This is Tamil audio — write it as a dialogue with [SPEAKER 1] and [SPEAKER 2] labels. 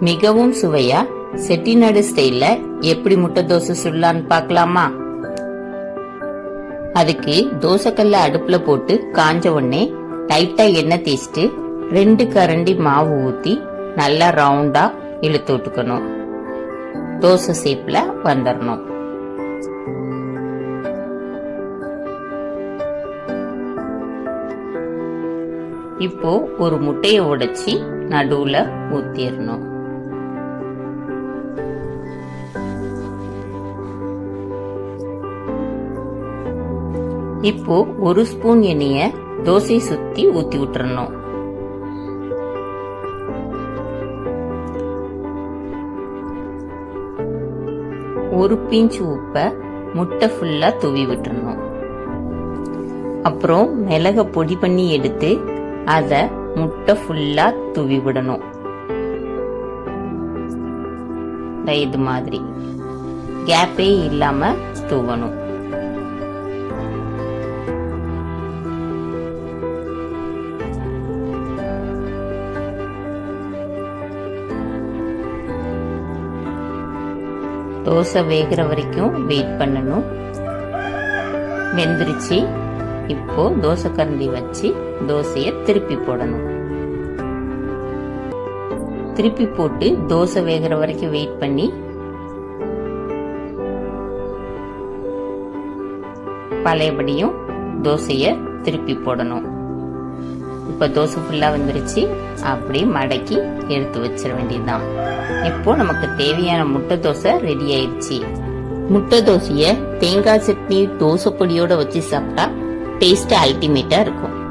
[SPEAKER 1] மிகவும் சுவையா? செட்டிநாடு ஸ்டைல்ல எப்படி முட்டை தோசை சுடலான்னு பார்க்கலாமா? அதுக்கு தோசைக்கல்ல அடுப்புல போட்டு காஞ்ச உடனே டைட்டா எண்ணெய் தேய்ச்சிட்டு ரெண்டு கரண்டி மாவு ஊத்தி நல்லா ரவுண்டா இழுத்து விட்டுக்கணும். தோசை ஷேப்ல வந்துடணும் இப்போ ஒரு முட்டையை உடைச்சி நடுவுல ஊத்திடணும் இப்போ ஒரு ஸ்பூன் எண்ணெய தோசை சுத்தி ஊத்தி விட்டுறணும். ஒரு பிஞ்ச் உப்பை முட்டை ஃபுல்லா தூவி விட்டுறணும். அப்புறம் மிளக பொடி பண்ணி எடுத்து அதை முட்டை ஃபுல்லா தூவி விடணும். இது மாதிரி. கேப்பே இல்லாம தூவணும். தோசை வேகிற வரைக்கும் வெயிட் பண்ணணும். வெந்துருச்சு. இப்போ தோசை கரண்டி வச்சு தோசையை திருப்பி போடணும். திருப்பி போட்டு தோசை வேகிற வரைக்கும் வெயிட் பண்ணி பழையபடியும் தோசையை திருப்பி போடணும். இப்போ தோசை ஃபுல்லாக வந்துருச்சு. அப்படியே மடக்கி எடுத்து வச்சிட வேண்டியதுதான். இப்போ நமக்கு தேவையான முட்டை தோசை ரெடி ஆயிடுச்சு. முட்டை தோசையை தேங்காய் சட்னி தோசை பொடியோட வச்சு சாப்பிட்டா டேஸ்ட் அல்டிமேட்டா இருக்கும்.